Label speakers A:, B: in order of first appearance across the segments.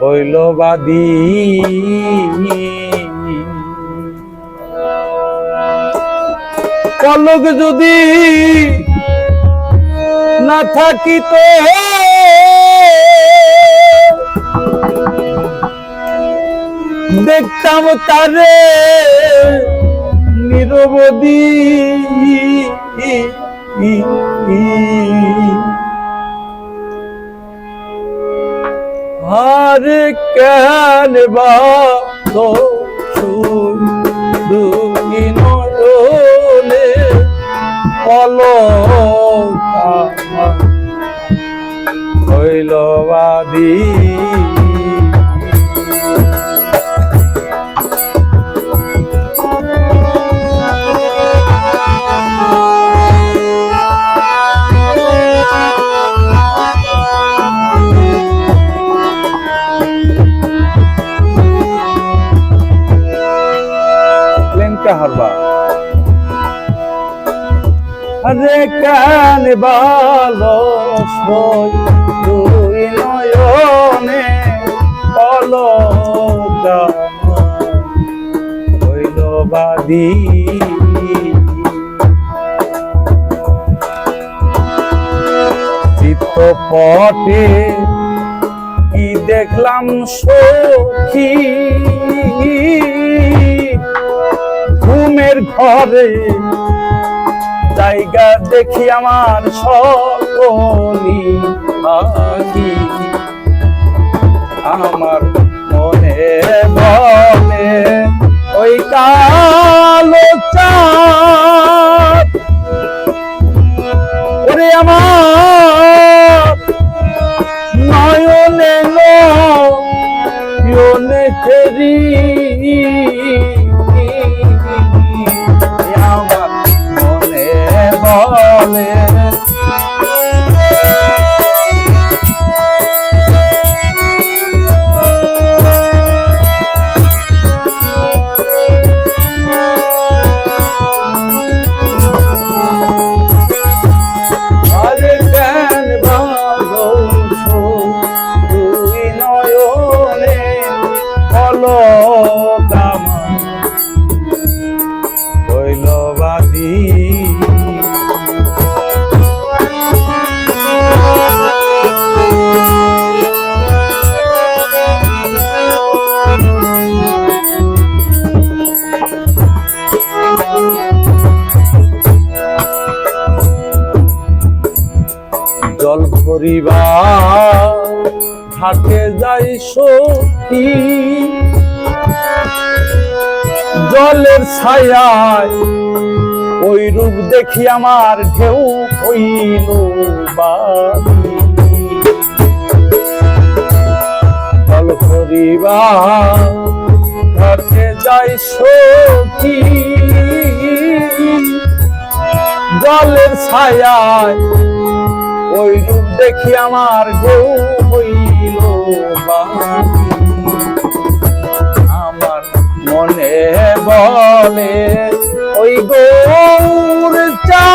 A: হইল পলক যদি না থাকিত দেখতাম তারে নিরবধি। কেন বা শুধু নয়নে পলকা হইল বাদী আরে কান ভালো নয়নে হইল চিত্তপটে কি দেখলাম সখী? ঘুমের ঘরে। জায়গা দেখি আমার সকলি আমার মনে বলে ওই কালো চাঁদ আমার ভরিবা ঘাটে যাই সখী। জলের ছায়ায় ওই রূপ দেখি আমার ঢেউ হইল জল ভরিবা ঘাটে যাই সখী। জলের ছায়ায় ওই রূপ দেখি আমার গৌ হইল আমার মনে বলে, ওই গৌর চা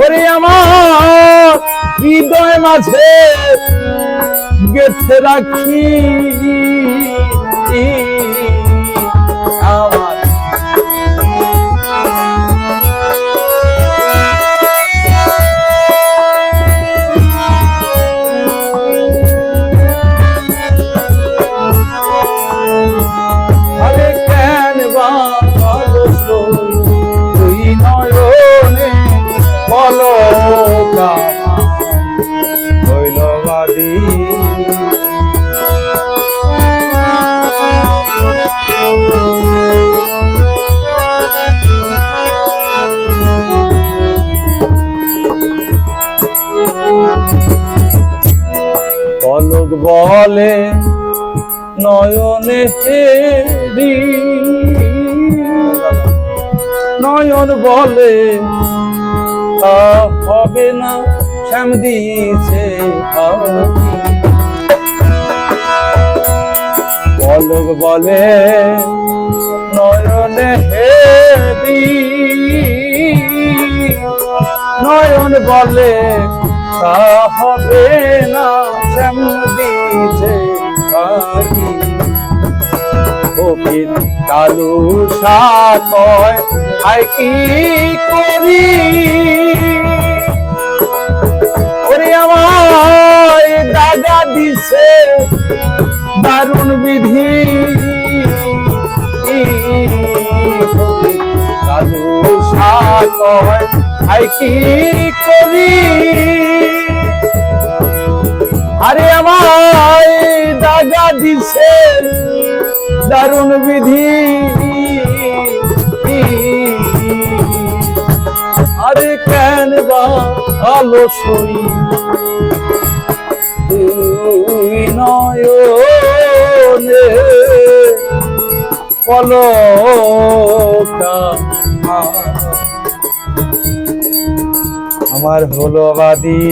A: ওরে আমার হৃদয় মাঝে গেথে রাখি। পলক বলে নয়নে হেরি নয়ন বলে হবে না, শ্যাম দিয়েছে পলক বলে, নয়ন হে দি নয়ন বলে, তা হবে না, শ্যাম দিয়েছে লালু সাতয় আই কি করি? ওরে আমায় দাদা দিছে দারুণ বিধি। লালু সাতয় আই কি করি? আরে আমায় দাদা দিছে। দারুণ বিধি। আরে কেন বা আলো সই তুই নয়নে পলকা আমার হলো বাদী